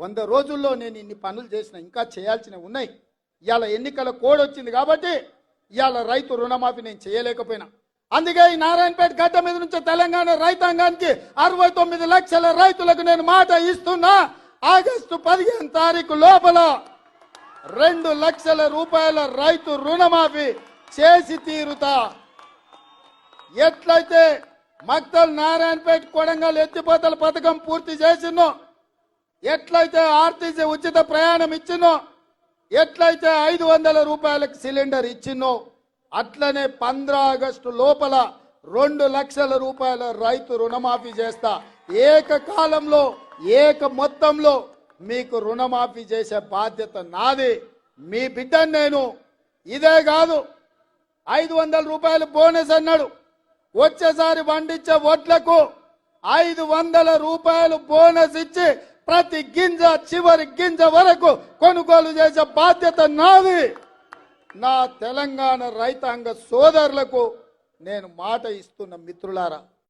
వంద రోజుల్లో నేను ఇన్ని పనులు చేసిన ఇంకా చేయాల్సినవి ఉన్నాయి. ఇవాళ ఎన్నికల కోడ్ వచ్చింది కాబట్టి ఇవాళ రైతు రుణమాఫీ నేను చేయలేకపోయినా. అందుకే ఈ నారాయణపేట గడ్డ మీద నుంచి తెలంగాణ రైతాంగానికి అరవై తొమ్మిది లక్షల రైతులకు నేను మాట ఇస్తున్నా ఆగస్టు పదిహేను తారీఖు లోపల రెండు లక్షల రూపాయల రైతు రుణమాఫీ చేసి తీరుతా. ఎట్లయితే మక్తల్ నారాయణపేట కొడంగల్ ఎత్తిపోతల పథకం పూర్తి చేసినో ఎట్లయితే ఆర్టీసీ ఉచిత ప్రయాణం ఇచ్చినో ఎట్లయితే ఐదు వందల రూపాయలకు సిలిండర్ ఇచ్చినో అట్లనే పంద్ర ఆగస్టు లోపల రెండు లక్షల రూపాయల రైతు రుణమాఫీ చేస్తా. ఏకకాలంలో ఏక మొత్తంలో మీకు రుణమాఫీ చేసే బాధ్యత నాది. మీ బిడ్డను నేను ఇదే కాదు ఐదు వందల రూపాయలు బోనస్ అన్నాడు. వచ్చేసారి పండించే వడ్లకు ఐదు వందల రూపాయలు బోనస్ ఇచ్చి ప్రతి గింజ చివరి గింజ వరకు కొనుగోలు చేసే బాధ్యత నాది. నా తెలంగాణ రైతాంగ సోదరులకు నేను మాట ఇస్తున్న మిత్రులారా